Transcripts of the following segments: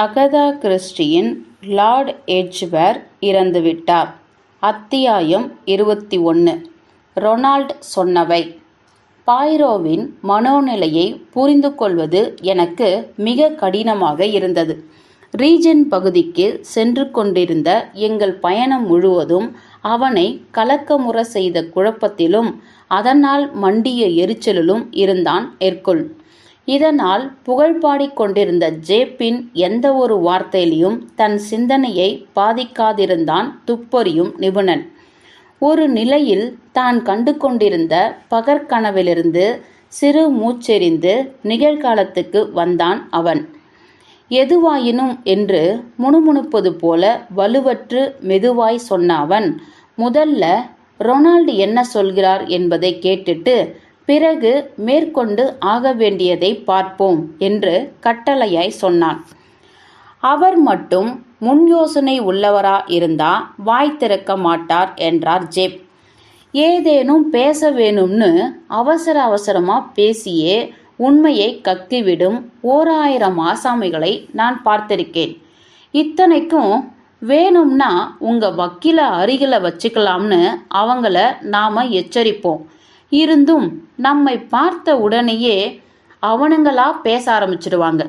Agatha கிறிஸ்டியின் Lord எட்ஜ்வர் இறந்துவிட்டார். அத்தியாயம் இருபத்தி ஒன்று ரொனால்ட் சொன்னவை. பாய்ரோவின் மனோநிலையை புரிந்து கொள்வது எனக்கு மிக கடினமாக இருந்தது. ரீஜன் பகுதிக்கு சென்று கொண்டிருந்த எங்கள் பயணம் முழுவதும் அவனை கலக்கமுற செய்த குழப்பத்திலும் அதனால் மண்டிய எரிச்சலிலும் இருந்தான் எர்குல். இதனால் புகழ் பாடிக்கொண்டிருந்த ஜேப்பின் எந்த ஒரு வார்த்தையிலையும் தன் சிந்தனையை பாதிக்காதிருந்தான் துப்பறியும் நிபுணன். ஒரு நிலையில் தான் கண்டு கொண்டிருந்த பகற்கனவிலிருந்து சிறு மூச்செறிந்து நிகழ்காலத்துக்கு வந்தான் அவன். எதுவாயினும் என்று முணுமுணுப்பது போல வலுவற்று மெதுவாய் சொன்ன அவன் முதல்ல ரொனால்டு என்ன சொல்கிறார் என்பதை கேட்டுட்டு பிறகு மேற்கொண்டு ஆக வேண்டியதை பார்ப்போம் என்று கட்டளையாய் சொன்னான். அவர் மட்டும் முன் யோசனை உள்ளவரா இருந்தா வாய் திறக்க மாட்டார் என்றார் ஜேப். ஏதேனும் பேச வேணும்னு அவசர அவசரமா பேசியே உண்மையை கக்கிவிடும் ஓர் ஆயிரம் ஆசாமிகளை நான் பார்த்திருக்கேன். இத்தனைக்கும் வேணும்னா உங்க வக்கீல அருகில வச்சுக்கலாம்னு அவங்கள நாம எச்சரிப்போம். இருந்தும் நம்மை பார்த்த உடனேயே அவனுங்களா பேச ஆரம்பிச்சிடுவாங்க.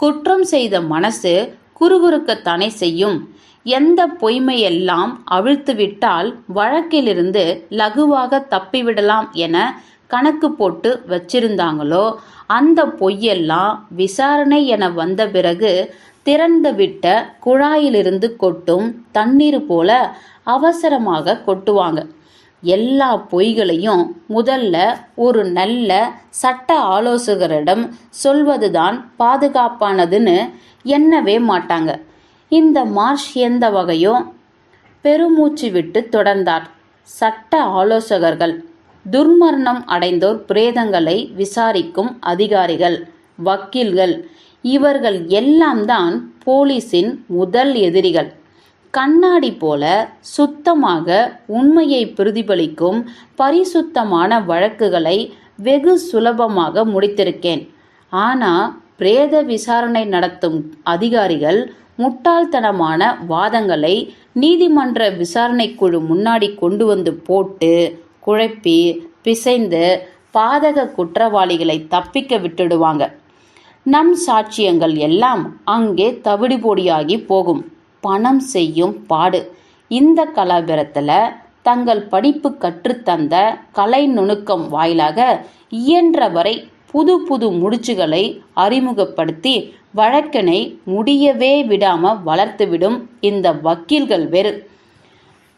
குற்றம் செய்த மனசு குறுகுறுக்கத்தானே செய்யும். எந்த பொய்மையெல்லாம் அவிழ்த்துவிட்டால் வழக்கிலிருந்து லகுவாக தப்பிவிடலாம் என கணக்கு போட்டு வச்சிருந்தாங்களோ அந்த பொய்யெல்லாம் விசாரணை என வந்த பிறகு திறந்துவிட்ட குழாயிலிருந்து கொட்டும் தண்ணீர் போல அவசரமாக கொட்டுவாங்க. எல்லா பொய்களையும் முதல்ல ஒரு நல்ல சட்ட ஆலோசகரிடம் சொல்வதுதான் பாதுகாப்பானதுன்னு எண்ணவே மாட்டாங்க. இந்த மார்ஷ் எந்த வகையோ பெருமூச்சு விட்டு தொடர்ந்தார். சட்ட ஆலோசகர்கள் துர்மரணம் அடைந்தோர் பிரேதங்களை விசாரிக்கும் அதிகாரிகள் வக்கீல்கள் இவர்கள் எல்லாம் தான் போலீஸின் முதல் எதிரிகள். கண்ணாடி போல சுத்தமாக உண்மையை பிரதிபலிக்கும் பரிசுத்தமான வழக்குகளை வெகு சுலபமாக முடித்திருக்கேன். ஆனால் பிரேத விசாரணை நடத்தும் அதிகாரிகள் முட்டாள்தனமான வாதங்களை நீதிமன்ற விசாரணை குழு முன்னாடி கொண்டு வந்து போட்டு குழப்பி பிசைந்து பாதக குற்றவாளிகளை தப்பிக்க விட்டுடுவாங்க. நம் சாட்சியங்கள் எல்லாம் அங்கே தவிடுபொடியாகி போகும். பணம் செய்யும் பாடு. இந்த கலாபுரத்தில் தங்கள் படிப்பு கற்றுத்தந்த கலை நுணுக்கம் வாயிலாக இயன்றவரை புது புது முடிச்சுகளை அறிமுகப்படுத்தி வழக்கினை முடியவே விடாம வளர்த்துவிடும் இந்த வக்கீல்கள் வேறு.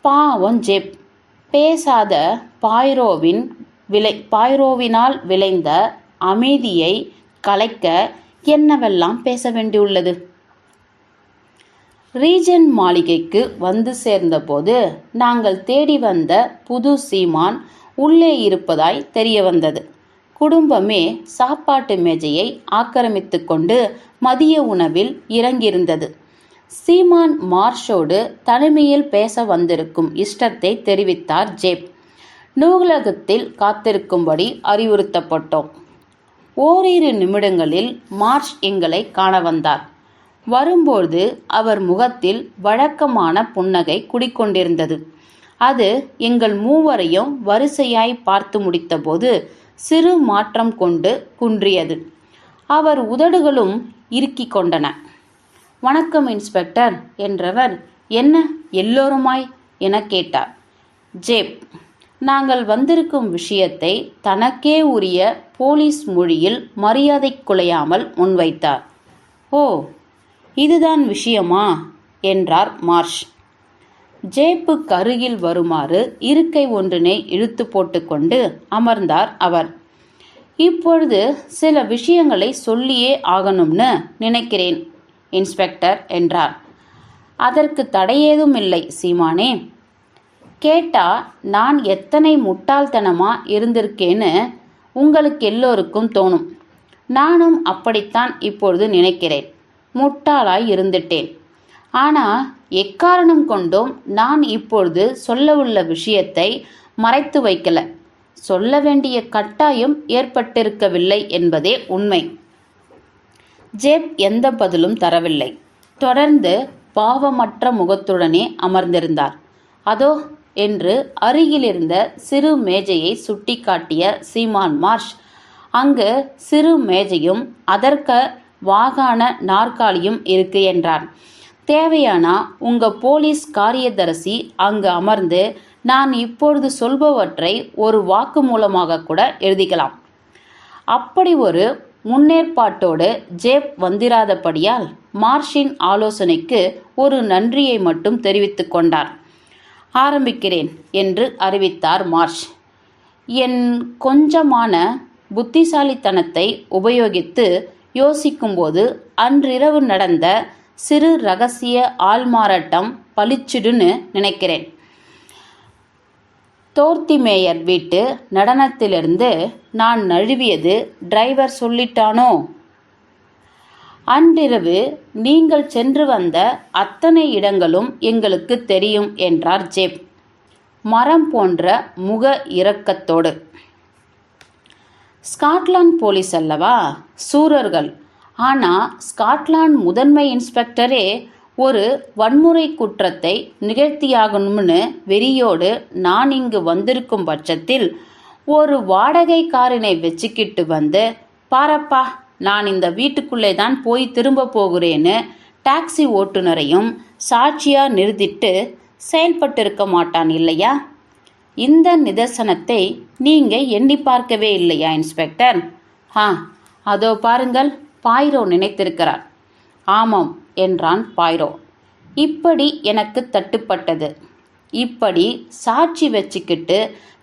பாவம் ஜெப். பேசாத பாய்ரோவின் விளை பாய்ரோவினால் விளைந்த அமைதியை கலைக்க என்னவெல்லாம் பேச வேண்டியுள்ளது? ரீஜன் மாளிகைக்கு வந்து சேர்ந்தபோது நாங்கள் தேடி வந்த புது சீமான் உள்ளே இருப்பதாய் தெரிய வந்தது. குடும்பமே சாப்பாட்டு மேஜையை ஆக்கிரமித்து கொண்டு மதிய உணவில் இறங்கியிருந்தது. சீமான் மார்ஷோடு தனிமையில் பேச வந்திருக்கும் இஷ்டத்தை தெரிவித்தார் ஜேப். நூலகத்தில் காத்திருக்கும்படி அறிவுறுத்தப்பட்டோம். ஓரிரு நிமிடங்களில் மார்ஷ் எங்களை காண வந்தார். வரும்போது அவர் முகத்தில் வழக்கமான புன்னகை குடிக்கொண்டிருந்தது. அது எங்கள் மூவரையும் வரிசையாய் பார்த்து முடித்தபோது சிறு மாற்றம் கொண்டு குன்றியது. அவர் உதடுகளும் இறுக்கிக் கொண்டன. வணக்கம் இன்ஸ்பெக்டர் என்றவர் என்ன எல்லோருமாய்? என கேட்டார். ஜேப் நாங்கள் வந்திருக்கும் விஷயத்தை தனக்கே உரிய போலீஸ் மொழியில் மரியாதை குலையாமல் முன்வைத்தார். ஓ இதுதான் விஷயமா? என்றார் மார்ஷ். ஜேப்பு கருகில் வருமாறு இருக்கை ஒன்றினை இழுத்து போட்டுக்கொண்டு அமர்ந்தார் அவர். இப்பொழுது சில விஷயங்களை சொல்லியே ஆகணும்னு நினைக்கிறேன் இன்ஸ்பெக்டர் என்றார். அதற்கு தடையேதும் இல்லை சீமானே. கேட்டா நான் எத்தனை முட்டாள்தனமா இருந்திருக்கேன்னு உங்களுக்கு எல்லோருக்கும் தோணும். நானும் அப்படித்தான் இப்பொழுது நினைக்கிறேன். முட்டாளாய் இருந்துட்டேன். ஆனால் எக்காரணம் கொண்டும் நான் இப்பொழுது சொல்லவுள்ள விஷயத்தை மறைத்து வைக்கல. சொல்ல வேண்டிய கட்டாயம் ஏற்பட்டிருக்கவில்லை என்பதே உண்மை. ஜேப் எந்த பதிலும் தரவில்லை. தொடர்ந்து பாவமற்ற முகத்துடனே அமர்ந்திருந்தார். அதோ என்று அருகிலிருந்த சிறு மேஜையை சுட்டிக்காட்டிய சீமான் மார்ஷ் அங்கு சிறு மேஜையும் அதற்க வாகான நாற்காலியும் இருக்கு என்றார் தேவையானா உங்க போலீஸ் காரியதரிசி அங்கு அமர்ந்து நான் இப்பொழுது சொல்பவற்றை ஒரு வாக்கு மூலமாக கூட எழுதிக்கலாம். அப்படி ஒரு முன்னேற்பாட்டோடு ஜேப் வந்திராதபடியால் மார்ஷின் ஆலோசனைக்கு ஒரு நன்றியை மட்டும் தெரிவித்து கொண்டார். ஆரம்பிக்கிறேன் என்று அறிவித்தார் மார்ஷ். என் கொஞ்சமான புத்திசாலித்தனத்தை உபயோகித்து யோசிக்கும்போது அன்றிரவு நடந்த சிறு ரகசிய ஆள்மாறாட்டம் பளிச்சிடுன்னு நினைக்கிறேன். தோர்த்திமேயர் வீட்டு நடனத்திலிருந்து நான் நழுவியது டிரைவர் சொல்லிட்டானோ? அன்றிரவு நீங்கள் சென்று வந்த அத்தனை இடங்களும் எங்களுக்கு தெரியும் என்றார் ஜேப். மரம் போன்ற முக இரக்கத்தோடு. ஸ்காட்லாந்து போலீஸ் அல்லவா? சூரர்கள். ஆனால் ஸ்காட்லாந்து முதன்மை இன்ஸ்பெக்டரே ஒரு வன்முறை குற்றத்தை நிகழ்த்தியாகணும்னு வெறியோடு நான் இங்கு வந்திருக்கும் பட்சத்தில் ஒரு வாடகை காரினை வச்சுக்கிட்டு வந்து பாரப்பா நான் இந்த வீட்டுக்குள்ளே தான் போய் திரும்ப போகிறேன்னு டாக்ஸி ஓட்டுநரையும் சாட்சியாக நிறுத்திட்டு செயல்பட்டிருக்க மாட்டான் இல்லையா? இந்த நிதர்சனத்தை நீங்க எண்ணி பார்க்கவே இல்லையா இன்ஸ்பெக்டர்? ஆ அதோ பாருங்கள் பாய்ரோ நினைத்திருக்கிறார். ஆமாம் என்றான் பாய்ரோ. இப்படி எனக்கு தட்டுப்பட்டது. இப்படி சாட்சி வச்சுக்கிட்டு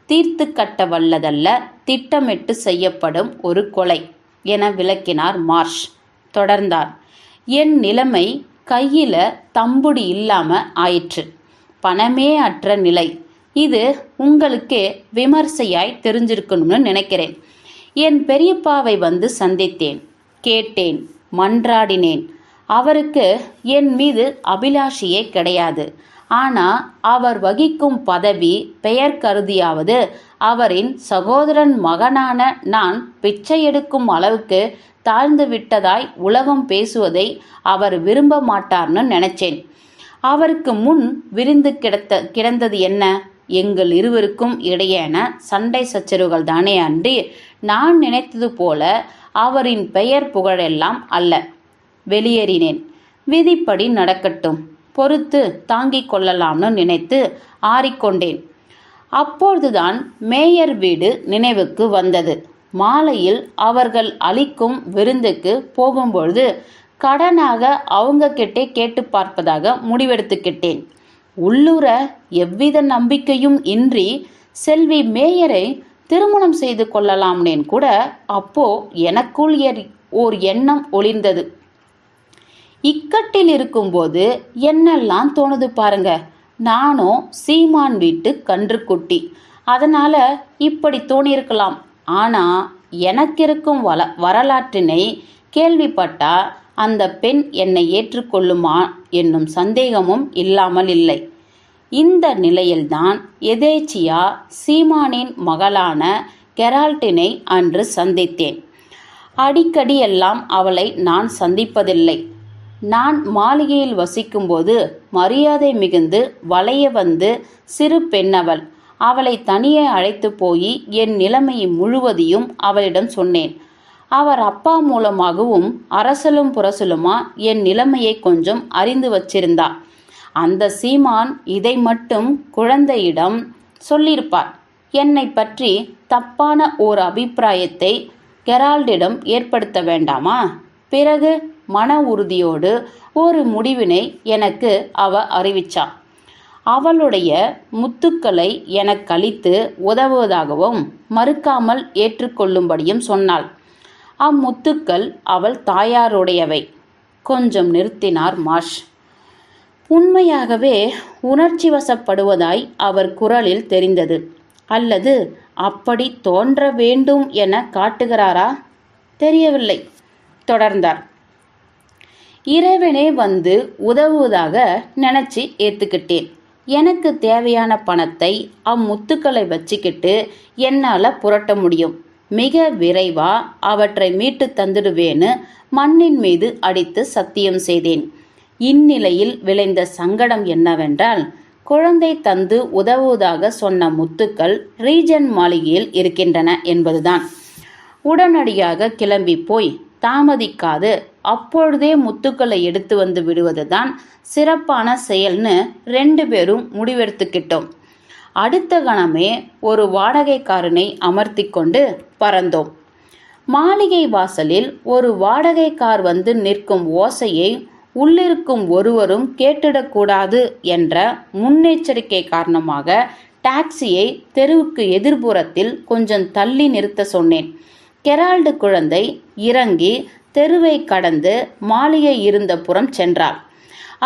தீர்த்து கட்ட வல்லதல்ல திட்டமிட்டு செய்யப்படும் ஒரு கொலை என விளக்கினார் மார்ஷ். தொடர்ந்தார். என் நிலைமை கையில தம்புடி இல்லாம ஆயிற்று. பணமே அற்ற நிலை. இது உங்களுக்கே விமர்சையாய் தெரிஞ்சிருக்கணும்னு நினைக்கிறேன். என் பெரியப்பாவை வந்து சந்தித்தேன் கேட்டேன் மன்றாடினேன். அவருக்கு என் மீது அபிலாஷையே கிடையாது. ஆனால் அவர் வகிக்கும் பதவி பெயர் கருதியாவது அவரின் சகோதரன் மகனான நான் பிச்சை எடுக்கும் அளவுக்கு தாழ்ந்து விட்டதாய் உலகம் பேசுவதை அவர் விரும்ப மாட்டார்னு நினைச்சேன். அவருக்கு முன் விரிந்து கிடத்த கிடந்தது என்ன? எங்கள் இருவருக்கும் இடையேன சண்டை சச்சரவுகள் தானே அன்றி நான் நினைத்தது போல அவரின் பெயர் புகழெல்லாம் அல்ல. வெளியேறினேன். விதிப்படி நடக்கட்டும். பொறுத்து தாங்கிக் கொள்ளலாம்னு நினைத்து ஆறிக்கொண்டேன். அப்பொழுதுதான் மேயர் வீடு நினைவுக்கு வந்தது. மாலையில் அவர்கள் அளிக்கும் விருந்துக்கு போகும்பொழுது கடனாக அவங்க கிட்டே கேட்டு பார்ப்பதாக முடிவெடுத்துக்கிட்டேன். உள்ளூர எவ்வித நம்பிக்கையும் இன்றி செல்வி மேயரை திருமணம் செய்து கொள்ளலாம்னேன் கூட அப்போ எனக்குள் ஓர் எண்ணம் ஒளிர்ந்தது. இக்கட்டில் இருக்கும்போது என்னெல்லாம் தோணுது பாருங்க. நானும் சீமான் வீட்டு கன்றுக்குட்டி. அதனால இப்படி தோணியிருக்கலாம். ஆனா எனக்கிருக்கும் வள வரலாற்றினை கேள்விப்பட்டா அந்த பெண் என்னை ஏற்றுக்கொள்ளுமா என்னும் சந்தேகமும் இல்லாமல் இல்லை. இந்த நிலையில்தான் எதேச்சியா சீமானின் மகளான கெரால்டினை அன்று சந்தித்தேன். அடிக்கடி எல்லாம் அவளை நான் சந்திப்பதில்லை. நான் மாளிகையில் வசிக்கும்போது மரியாதை மிகுந்து வளைய வந்து சிறு பெண்ணவள். அவளை தனியே அழைத்து போய் என் நிலைமையை முழுவதையும் அவளிடம் சொன்னேன். அவர் அப்பா மூலமாகவும் அரசலும் புரசலுமா என் நிலைமையை கொஞ்சம் அறிந்து வச்சிருந்தா அந்த சீமான் இதை மட்டும் குழந்தையிடம் சொல்லியிருப்பார். என்னை பற்றி தப்பான ஓர் அபிப்பிராயத்தை கெரால்டிடம் ஏற்படுத்த வேண்டாமா? பிறகு மன உறுதியோடு ஒரு முடிவினை எனக்கு அவ அறிவிச்சாள் அவளுடைய முத்துக்களை எனக்கு அளித்து உதவுவதாகவும் மறுக்காமல் ஏற்றுக்கொள்ளும்படியும் சொன்னாள். அம்முத்துக்கள் அவள் தாயாருடையவை. கொஞ்சம் நிறுத்தினார் மாஷ். உண்மையாகவே உணர்ச்சி வசப்படுவதாய் அவர் குரலில் தெரிந்தது. அல்லது அப்படி தோன்ற வேண்டும் என காட்டுகிறாரா? தெரியவில்லை. தொடர்ந்தார். இறைவனே வந்து உதவுவதாக நினச்சி ஏற்றுக்கிட்டேன் எனக்கு தேவையான பணத்தை அம்முத்துக்களை வச்சுக்கிட்டு என்னால் புரட்ட முடியும். மிக விரைவா அவற்றை மீட்டு தந்துடுவேன்னு மண்ணின் மீது அடித்து சத்தியம் செய்தேன். இந்நிலையில் விளைந்த சங்கடம் என்னவென்றால் குழந்தை தந்து உதவுவதாக சொன்ன முத்துக்கள் ரீஜன் மாளிகையில் இருக்கின்றன என்பதுதான். உடனடியாக கிளம்பி போய் தாமதிக்காது அப்பொழுதே முத்துக்களை எடுத்து வந்து விடுவதுதான் சிறப்பான செயல்னு ரெண்டு பேரும் முடிவெடுத்துக்கிட்டோம். அடுத்த கணமே ஒரு வாடகைக்காரனை அமர்த்தி கொண்டு பறந்தோம். மாளிகை வாசலில் ஒரு வாடகை கார் வந்து நிற்கும் ஓசையை உள்ளிருக்கும் ஒருவரும் கேட்டிடக்கூடாது என்ற முன்னெச்சரிக்கை காரணமாக டாக்ஸியை தெருவுக்கு எதிர்புறத்தில் கொஞ்சம் தள்ளி நிறுத்த சொன்னேன். கெரால்டு குழந்தை இறங்கி தெருவை கடந்து மாளிகை இருந்த புறம் சென்றாள்.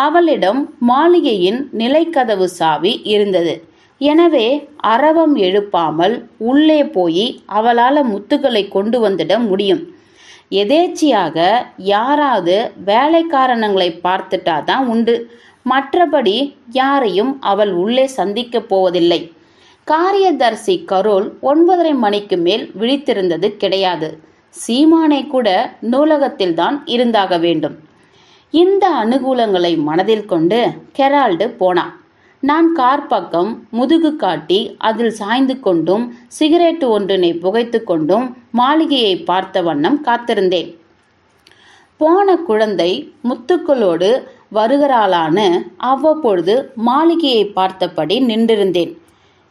அவளிடம் மாளிகையின் நிலைக்கதவு சாவி இருந்தது. எனவே அரவம் எழுப்பாமல் உள்ளே போய் அவளால் முத்துக்களை கொண்டு வந்துட முடியும். எதேச்சியாக யாராவது வேலைக்காரணங்களை பார்த்துட்டா தான் உண்டு. மற்றபடி யாரையும் அவள் உள்ளே சந்திக்கப் போவதில்லை. காரியதர்சி கரோல் ஒன்பதரை மணிக்கு மேல் விழித்திருந்தது கிடையாது. சீமானை கூட நூலகத்தில்தான் இருந்தாக வேண்டும். இந்த அனுகூலங்களை மனதில் கொண்டு கெரால்டு போனான். நான் கார் பக்கம் முதுகு காட்டி அதில் சாய்ந்து கொண்டும் சிகரெட் ஒன்றினை புகைத்து கொண்டும் மாளிகையை பார்த்த வண்ணம் காத்திருந்தேன். போன குழந்தை முத்துக்களோடு வருகிறாளான்னு அவ்வப்பொழுது மாளிகையை பார்த்தபடி நின்றிருந்தேன்.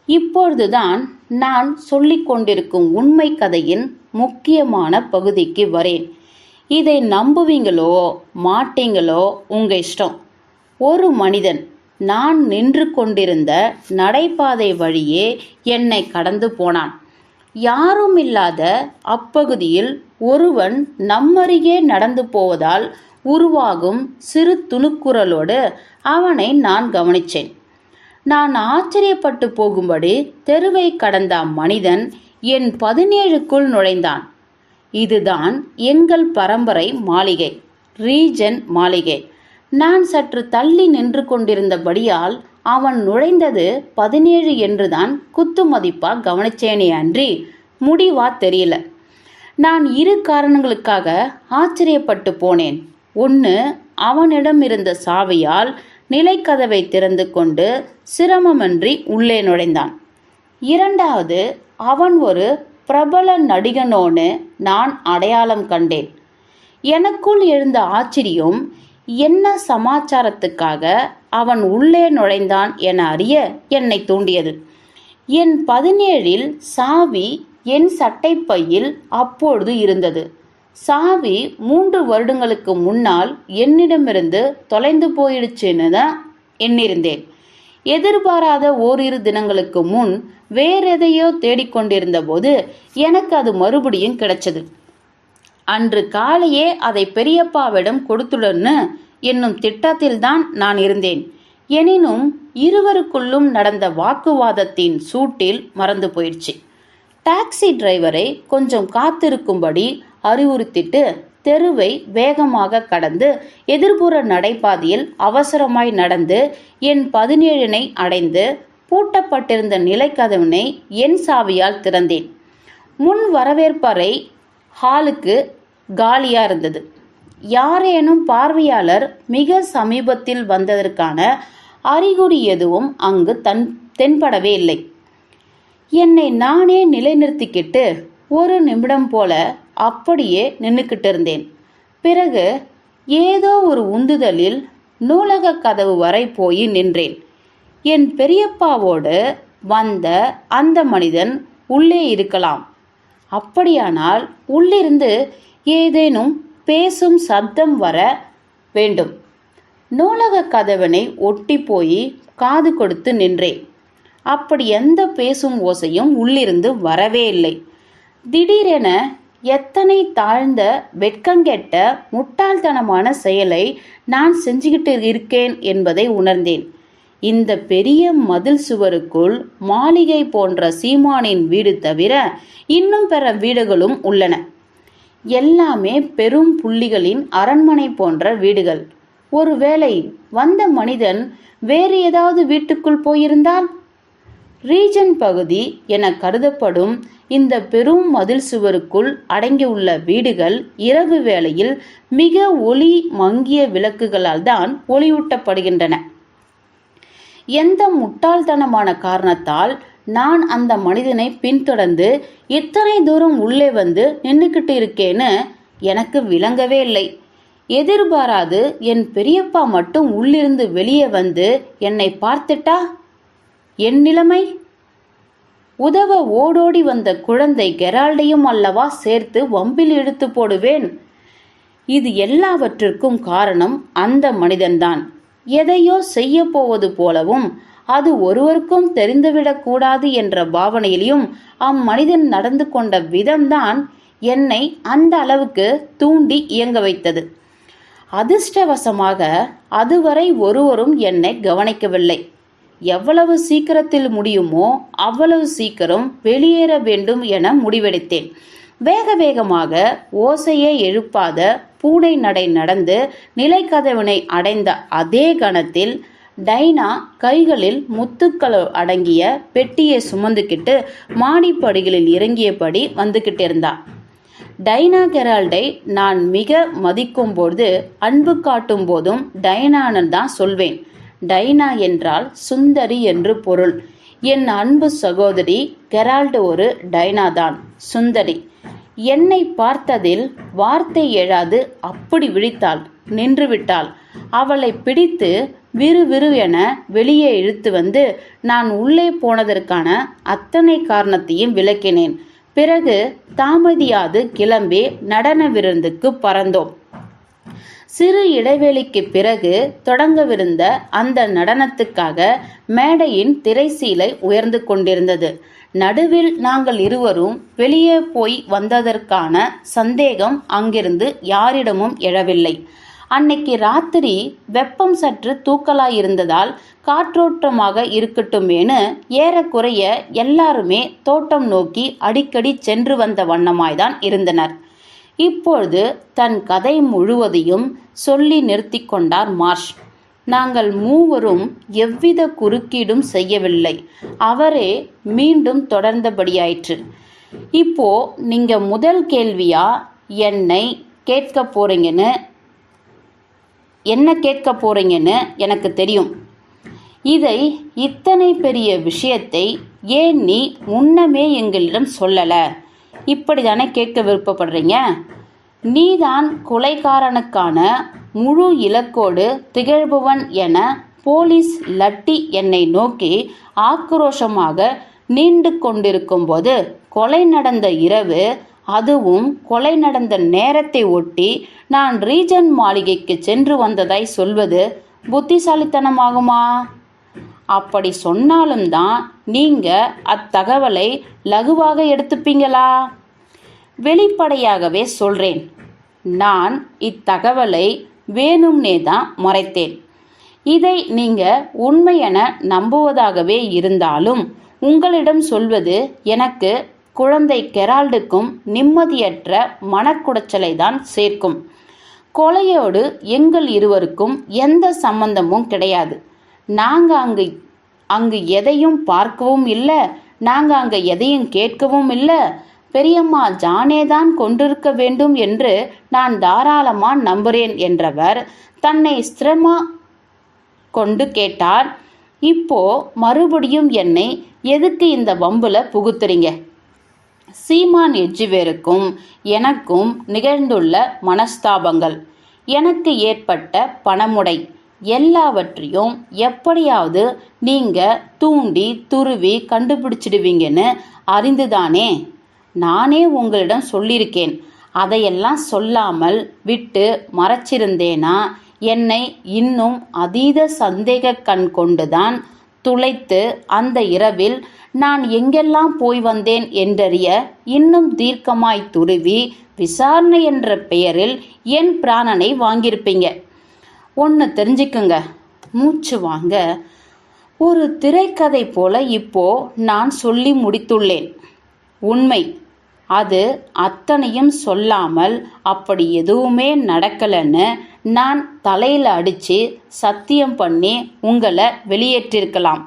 இப்பொழுதுதான் நான் சொல்லிக் கொண்டிருக்கும் உண்மை கதையின் முக்கியமான பகுதிக்கு வரேன். இதை நம்புவீங்களோ மாட்டீங்களோ உங்க இஷ்டம். ஒரு மனிதன் நான் நின்று கொண்டிருந்த நடைபாதை வழியே என்னை கடந்து போனான். யாரும் இல்லாத அப்பகுதியில் ஒருவன் நம்மருகே நடந்து போவதால் உருவாகும் சிறு துணுக்குரலோடு அவனை நான் கவனித்தேன் நான் ஆச்சரியப்பட்டு போகும்படி தெருவை கடந்த மனிதன் என் பதினேழுக்குள் நுழைந்தான். இதுதான் எங்கள் பரம்பரை மாளிகை ரீஜன் மாளிகை. நான் சற்று தள்ளி நின்று கொண்டிருந்தபடியால் அவன் நுழைந்தது பதினேழு என்றுதான் குத்து மதிப்பா கவனிச்சேனே அன்றி. முடிவா தெரியல. நான் இரு காரணங்களுக்காக ஆச்சரியப்பட்டு போனேன். ஒன்று அவனிடம் இருந்த சாவியால் நிலைக்கதவை திறந்து கொண்டு சிரமமின்றி உள்ளே நுழைந்தான். இரண்டாவது அவன் ஒரு பிரபல நடிகனோன்னு நான் அடையாளம் கண்டேன். எனக்குள் எழுந்த ஆச்சரியம் என்ன சமாச்சாரத்துக்காக அவன் உள்ளே நுழைந்தான் என அறிய என்னை தூண்டியது. என் பதினேழில் சாவி என் சட்டைப்பையில் அப்பொழுது இருந்தது. சாவி மூன்று வருடங்களுக்கு முன்னால் என்னிடமிருந்து தொலைந்து போயிடுச்சுன்னு தான் எண்ணிருந்தேன். எதிர்பாராத ஓரிரு தினங்களுக்கு முன் வேறெதையோ தேடிக்கொண்டிருந்த போது எனக்கு அது மறுபடியும் கிடைச்சது. அன்று காலையே அதை பெரியப்பாவிடம் கொடுத்துடன்னு என்னும் திட்டத்தில்தான் நான் இருந்தேன். எனினும் இருவருக்குள்ளும் நடந்த வாக்குவாதத்தின் சூட்டில் மறந்து போயிடுச்சு. டாக்ஸி டிரைவரை கொஞ்சம் காத்திருக்கும்படி அறிவுறுத்திட்டு தெருவை வேகமாக கடந்து எதிர்ப்புற நடைபாதையில் அவசரமாய் நடந்து என் பதினேழினை அடைந்து பூட்டப்பட்டிருந்த நிலைக்கதவினை என் சாவியால் திறந்தேன். முன் வரவேற்பறை ஹாலுக்கு காலியாக இருந்தது. யாரேனும் பார்வையாளர் மிக சமீபத்தில் வந்ததற்கான அறிகுறி எதுவும் அங்கு தன் தென்படவே இல்லை. என்னை நானே நிலைநிறுத்திக்கிட்டு ஒரு நிமிடம் போல அப்படியே நின்றுக்கிட்டு இருந்தேன். பிறகு ஏதோ ஒரு உந்துதலில் நூலக கதவு வரை போய் நின்றேன். என் பெரியப்பாவோடு வந்த அந்த மனிதன் உள்ளே இருக்கலாம். அப்படியானால் உள்ளிருந்து ஏதேனும் பேசும் சத்தம் வர வேண்டும். நூலக கதவனை ஒட்டி போய் காது கொடுத்து நின்றேன் அப்படி எந்த பேசும் ஓசையும் உள்ளிருந்து வரவே இல்லை. திடீரென எத்தனை தாழ்ந்த வெட்கங்கெட்ட முட்டாள்தனமான செயலை நான் செஞ்சுக்கிட்டு இருக்கேன் என்பதை உணர்ந்தேன். இந்த பெரிய மதில் சுவருக்குள் மாளிகை போன்ற சீமானின் வீடு தவிர இன்னும் பிற வீடுகளும் உள்ளன. எல்லாமே பெரும் புள்ளிகளின் அரண்மனை போன்ற வீடுகள். ஒருவேளை வந்த மனிதன் வேறு ஏதாவது வீட்டுக்குள் போயிருந்தால்? ரீஜன் பகுதி என கருதப்படும் இந்த பெரும் மதில் சுவருக்குள் அடங்கியுள்ள வீடுகள் இரவு வேளையில் மிக ஒளி மங்கிய விளக்குகளால் தான் ஒளியூட்டப்படுகின்றன. எந்த முட்டாள்தனமான காரணத்தால் நான் அந்த மனிதனை பின்தொடர்ந்து இத்தனை தூரம் உள்ளே வந்து நின்றுக்கிட்டு இருக்கேன்னு எனக்கு விளங்கவே இல்லை. எதிர்பாராது என் பெரியப்பா மட்டும் உள்ளிருந்து வெளியே வந்து என்னை பார்த்துட்டா? என் நிலைமை? உதவ ஓடோடி வந்த குழந்தை கெரால்டையும் அல்லவா சேர்த்து வம்பில் இழுத்து போடுவேன்? இது எல்லாவற்றிற்கும் காரணம் அந்த மனிதன்தான். எதையோ செய்ய போவது போலவும் அது ஒருவருக்கும் தெரிந்துவிடக்கூடாது என்ற பாவனையிலும் அம்மனிதன் நடந்து கொண்ட விதம்தான் என்னை அந்த அளவுக்கு தூண்டி இயங்க வைத்தது. அதிர்ஷ்டவசமாக அதுவரை ஒருவரும் என்னை கவனிக்கவில்லை. எவ்வளவு சீக்கிரத்தில் முடியுமோ அவ்வளவு சீக்கிரம் வெளியேற வேண்டும் என முடிவெடுத்தேன். வேக வேகமாக ஓசையை எழுப்பாத பூனை நடை நடந்து நிலைக்கதவினை அடைந்த அதே கணத்தில் டைனா கைகளில் முத்துக்கள் அடங்கிய பெட்டியை சுமந்துக்கிட்டு மாடிப்படிகளில் இறங்கியபடி வந்துக்கிட்டு இருந்தா டைனா கெரால்டை நான் மிக மதிக்கும்போது அன்பு காட்டும் போதும் டைனான்னு தான் சொல்வேன். டைனா என்றால் சுந்தரி என்று பொருள். என் அன்பு சகோதரி கெரால்டு ஒரு டைனா தான் சுந்தரி என்னை பார்த்ததில் வார்த்தை எழாது அப்படி விழித்தாள். நின்றுவிட்டாள். அவளை பிடித்து விறுவிறு என வெளியே இழுத்து வந்து நான் உள்ளே போனதற்கான அத்தனை காரணத்தையும் விளக்கினேன். பிறகு தாமதியாது கிளம்பி நடன விருந்துக்கு பறந்தோம். சிறு இடைவெளிக்கு பிறகு தொடங்கவிருந்த அந்த நடனத்துக்காக மேடையின் திரைசீலை உயர்ந்து கொண்டிருந்தது. நடுவில் நாங்கள் இருவரும் வெளியே போய் வந்ததற்கான சந்தேகம் அங்கிருந்து யாரிடமும் எழவில்லை. அன்னைக்கு ராத்திரி வெப்பம் சற்று தூக்கலாயிருந்ததால் காற்றோட்டமாக இருக்கட்டுமேனு ஏறக்குறைய எல்லாருமே தோட்டம் நோக்கி அடிக்கடி சென்று வந்த வண்ணமாய்தான் இருந்தனர். இப்பொழுது தன் கதை முழுவதையும் சொல்லி நிறுத்தி கொண்டார் மார்ஷ். நாங்கள் மூவரும் எவ்வித குறுக்கீடும் செய்யவில்லை. அவரே மீண்டும் தொடர்ந்தபடியாயிற்று. இப்போ நீங்க முதல் கேள்வியா என்னை கேட்க போறீங்கன்னு என்ன கேட்க போறீங்கன்னு எனக்கு தெரியும். இதை இத்தனை பெரிய விஷயத்தை ஏன் நீ முன்னமே எங்களிடம் சொல்லலை? இப்படி தானே கேட்க விருப்பப்படுறீங்க? நீதான் கொலைகாரனுக்கான முழு இலக்கோடு திகழ்பவன் என போலீஸ் லட்டி என்னை நோக்கி ஆக்ரோஷமாக நீண்டு கொண்டிருக்கும்போது கொலை நடந்த இரவு அதுவும் கொலை நடந்த நேரத்தை ஒட்டி நான் ரீஜன் மாளிகைக்கு சென்று வந்ததாய் சொல்வது புத்திசாலித்தனமாகுமா? அப்படி சொன்னாலும் தான் நீங்க அத்தகவலை லகுவாக எடுத்துப்பீங்களா? வெளிப்படையாகவே சொல்றேன். நான் இத்தகவலை வேணும்னே தான் மறைத்தேன். இதை நீங்க உண்மை என நம்புவதாகவே இருந்தாலும் உங்களிடம் சொல்வது எனக்கு குழந்தை கெரால்டுக்கும் நிம்மதியற்ற மனக்குடைச்சலை தான் சேர்க்கும். கொலையோடு எங்கள் இருவருக்கும் எந்த சம்பந்தமும் கிடையாது. நாங்கள் அங்கு அங்கு எதையும் பார்க்கவும் இல்லை. நாங்கள் அங்கே எதையும் கேட்கவும் இல்லை. பெரியம்மா ஜானே தான் கொண்டிருக்க வேண்டும் என்று நான் தாராளமாக நம்புகிறேன் என்றவர் தன்னை ஸ்திரமா கொண்டு கேட்டார். இப்போ மறுபடியும் என்னை எதுக்கு இந்த வம்புல புகுத்துறீங்க? சீமான் எஜ்ஜிவேருக்கும் எனக்கும் நிகழ்ந்துள்ள மனஸ்தாபங்கள். எனக்கு ஏற்பட்ட பணமுடை. எல்லாவற்றையும் எப்படியாவது நீங்க தூண்டி துருவி கண்டுபிடிச்சிடுவீங்கன்னு அறிந்துதானே? நானே உங்களிடம் சொல்லியிருக்கேன். அதையெல்லாம் சொல்லாமல் விட்டு மறைச்சிருந்தேனா? என்னை இன்னும் அதீத சந்தேக கண் கொண்டுதான் துளைத்து அந்த இரவில் நான் எங்கெல்லாம் போய் வந்தேன் என்றறிய இன்னும் தீர்க்கமாய் துருவி விசாரணை என்ற பெயரில் என் பிராணனை வாங்கியிருப்பீங்க. ஒன்று தெரிஞ்சுக்குங்க. மூச்சு வாங்க. ஒரு திரைக்கதை போல இப்போ நான் சொல்லி முடித்துள்ளேன். உண்மை. அது அத்தனையும் சொல்லாமல் அப்படி எதுவுமே நடக்கலைன்னு நான் தலையில் அடித்து சத்தியம் பண்ணி உங்களை வெளியேற்றிருக்கலாம்.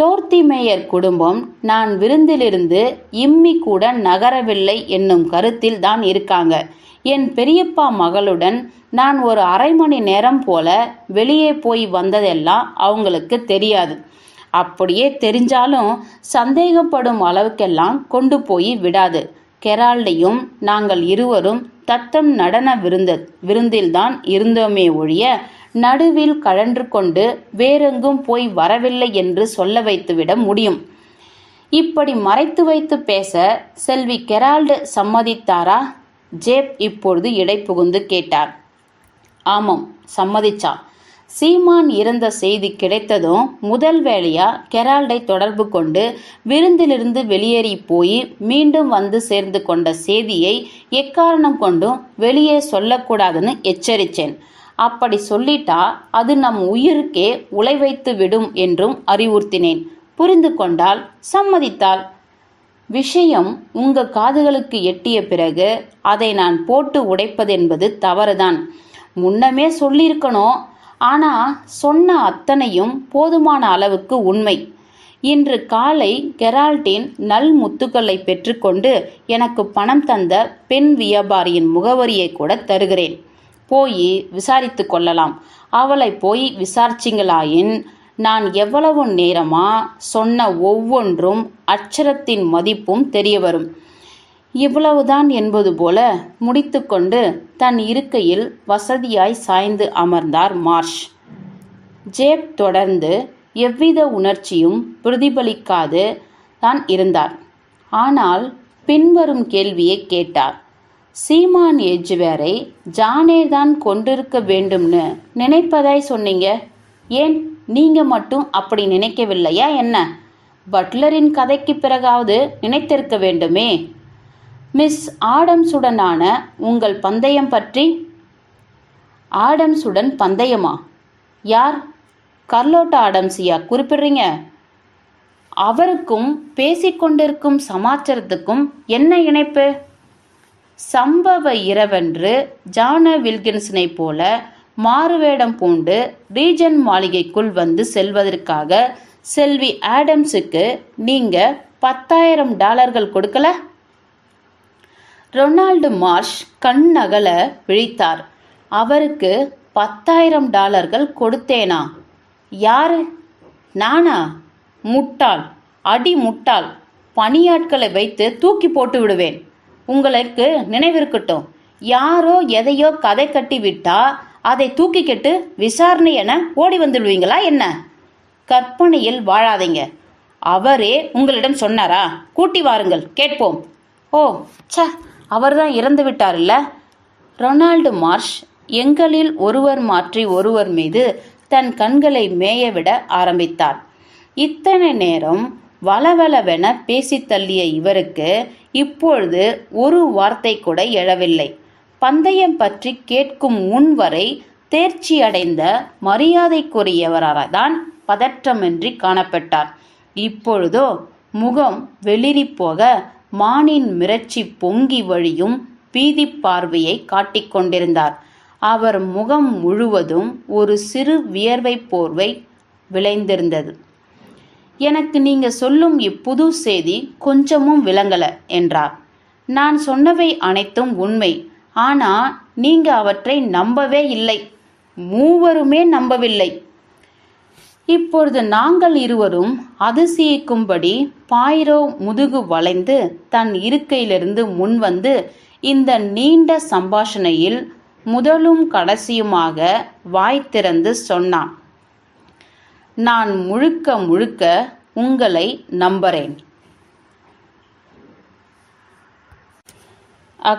தோர்த்திமேயர் குடும்பம் நான் விருந்திலிருந்து இம்மி கூட நகரவில்லை என்னும் கருத்தில் தான் இருக்காங்க. என் பெரியப்பா மகளுடன் நான் ஒரு அரை மணி நேரம் போல வெளியே போய் வந்ததெல்லாம் அவங்களுக்கு தெரியாது. அப்படியே தெரிஞ்சாலும் சந்தேகப்படும் அளவுக்கெல்லாம் கொண்டு போய் விடாது. கெரால்டையும் நாங்கள் இருவரும் தத்தம் நடன விருந்த விருந்தில்தான் இருந்தோமே ஒழிய நடுவில் கழன்று கொண்டு வேறெங்கும் போய் வரவில்லை என்று சொல்ல வைத்துவிட முடியும். இப்படி மறைத்து வைத்து பேச செல்வி கெரால்டு சம்மதித்தாரா? ஜேப் இப்பொழுது இடை புகுந்து கேட்டார். ஆமாம் சம்மதிச்சான் சீமான் இறந்த செய்தி கிடைத்ததும் முதல் வேளையா கெரால்டை தொடர்பு கொண்டு விருந்திலிருந்து வெளியேறி போய் மீண்டும் வந்து சேர்ந்து கொண்ட செய்தியை எக்காரணம் கொண்டும் வெளியே சொல்லக்கூடாதுன்னு எச்சரித்தேன். அப்படி சொல்லிட்டா அது நம் உயிருக்கே உலை வைத்து விடும் என்றும் அறிவுறுத்தினேன். புரிந்து கொண்டால் சம்மதித்தாள் விஷயம் உங்க காதுகளுக்கு எட்டிய பிறகு அதை நான் போட்டு உடைப்பதென்பது தவறுதான். முன்னமே சொல்லியிருக்கணும். ஆனா சொன்ன அத்தனையும் போதுமான அளவுக்கு உண்மை. இன்று காலை கெரால்டின் நல் முத்துக்களை பெற்றுக்கொண்டு எனக்கு பணம் தந்த பெண் வியாபாரியின் முகவரியை கூட தருகிறேன். போய் விசாரித்து கொள்ளலாம். அவளை போய் விசாரிச்சிங்களாயின் நான் எவ்வளவு நேரமா சொன்ன ஒவ்வொன்றும் அச்சரத்தின் மதிப்பும் தெரிய வரும் இவ்வளவுதான் என்பது போல முடித்துக்கொண்டு தன் இருக்கையில் வசதியாய் சாய்ந்து அமர்ந்தார் மார்ஷ். ஜேப் தொடர்ந்து எவ்வித உணர்ச்சியும் பிரதிபலிக்காது தான் இருந்தார். ஆனால் பின்வரும் கேள்வியை கேட்டார். சீமான் எஜ்வேரை ஜானே தான் கொண்டிருக்க வேண்டும்னு நினைப்பதாய் சொன்னீங்க. ஏன்? நீங்க மட்டும் அப்படி நினைக்கவில்லையா என்ன? பட்லரின் கதைக்கு பிறகாவது நினைத்திருக்க வேண்டுமே. மிஸ் ஆடம்ஸுடனான உங்கள் பந்தயம் பற்றி? ஆடம்ஸுடன் பந்தயமா? யார்? கர்லோட்டா ஆடம்ஸியா குறிப்பிடுறீங்க? அவருக்கும் பேசிக்கொண்டிருக்கும் சமாச்சாரத்துக்கும் என்ன இணைப்பு? சம்பவ இரவன்று ஜான வில்கின்ஸனை போல மாறுவேடம் பூண்டு ரீஜன் மாளிகைக்குள் வந்து செல்வதற்காக செல்வி ஆடம்ஸுக்கு நீங்க பத்தாயிரம் டாலர்கள் கொடுக்கல? ரொனால்டு மார்ஷ் கண் நகல விழித்தார். அவருக்கு பத்தாயிரம் டாலர்கள் கொடுத்தேனா? யாரு? நானா? முட்டாள் அடி முட்டாள் பணியாட்களை வைத்து தூக்கி போட்டு விடுவேன். உங்களுக்கு நினைவிருக்கட்டும். யாரோ எதையோ கதை கட்டி விட்டா அதை தூக்கிக்கிட்டு விசாரணை என ஓடி வந்துடுவீங்களா என்ன? கற்பனையில் வாழாதீங்க. அவரே உங்களிடம் சொன்னாரா? கூட்டி வாருங்கள் கேட்போம். ஓ ச்ச அவர்தான் இறந்து விட்டார்ல. ரொனால்டு மார்ஷ் எங்களில் ஒருவர் மாற்றி ஒருவர் மீது தன் கண்களை மேயவிட ஆரம்பித்தார். இத்தனை நேரம் வளவளவென பேசி தள்ளிய இவருக்கு இப்பொழுது ஒரு வார்த்தை கூட எழவில்லை. பந்தயம் பற்றி கேட்கும் முன் வரை தேர்ச்சி அடைந்த பதற்றமின்றி காணப்பட்டார். இப்பொழுதோ முகம் வெளிரி போக மானின் மிரட்சி பொங்கி வழியும் பீதி பார்வையை காட்டிக்கொண்டிருந்தார் அவர் முகம் முழுவதும் ஒரு சிறு வியர்வை போர்வை விளைந்திருந்தது. எனக்கு நீங்க சொல்லும் இப்புது செய்தி கொஞ்சமும் விளங்கல என்றார். நான் சொன்னவை அனைத்தும் உண்மை ஆனா நீங்க அவற்றை நம்பவே இல்லை மூவருமே நம்பவில்லை. இப்பொழுது நாங்கள் இருவரும் அதிசயிக்கும்படி பாயிரோ முதுகு வளைந்து தன் இருக்கையிலிருந்து முன்வந்து இந்த நீண்ட சம்பாஷணையில் முதலும் கடைசியுமாக வாய் திறந்து சொன்னான். நான் முழுக்க முழுக்க உங்களை நம்புறேன். அக